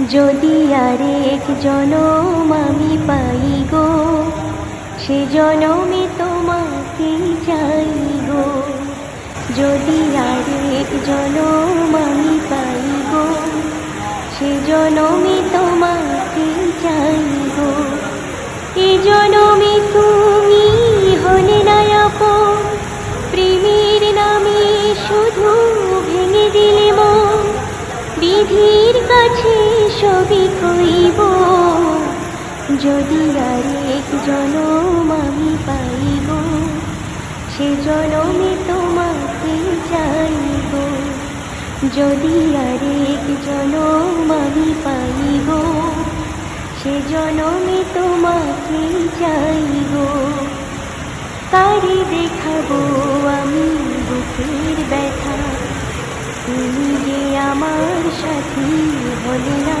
যদি আরেক জনম আমি পাই গো, সে জনমে তোমাকে চাই গো। যদি আরেক জনম আমি পাই গো, সে জনমে তোমাকে চাই গো। এ জনমে তুমি হলে না আপন, প্রেমের নামে শুধু ভেঙে দিলে মন। বিধির কাছে সবই কইব। যদি আরেক জনম আমি পাইব, সে জনমে তোমাকে চাইব যদি আরেক জনম আমি পাইব, সে জনমে তোমাকে চাইব তারে দেখাবো আমি বুকের ব্যথা তুমি যে আমার সাথী হলে না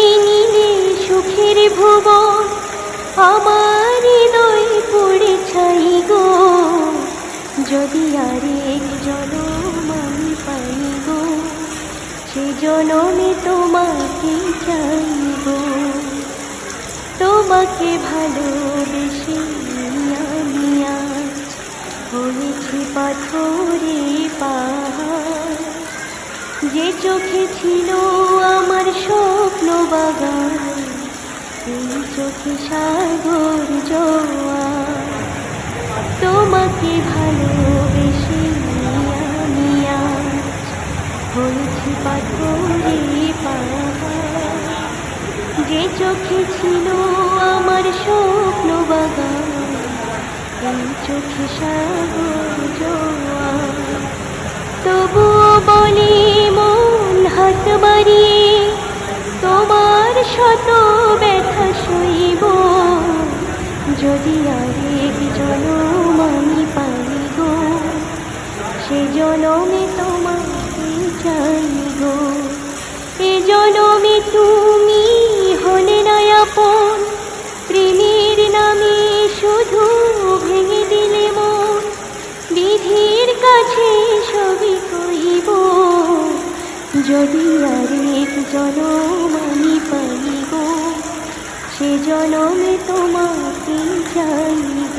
সুখের ভুবন আমার হৃদয় পড়ে ছাই গো। যদি আরেক জনম আমি পাই গো, সে জনমে তোমাকে চাইব তোমাকে ভালোবেসে আমি আজ হয়েছি পাথরে পাহাড়। যে চোখে ছিল আমার স্বপ্ন বাগান এই চোখে সাগর জোয়ার। তোমাকে ভালোবেসে আমি আজ হয়েছি পাথরে যে চোখে ছিল আমার স্বপ্ন বাগান, এই চোখে সাগর জোয়ার। তবুও বলে মন হাত বাড়িয়ে, তোমার শত ব্যথা যদি আরেক জনম আমি পাই গো সে জনমে তোমাকে চাই গো এ জনমে তুমি হলে না আপন, প্রেমের নামে শুধু ভেঙে দিলে মন। বিধির কাছে সবই কইব যদি আরেক জনম আমি পাইব সে জনমে তোমাকে চাইব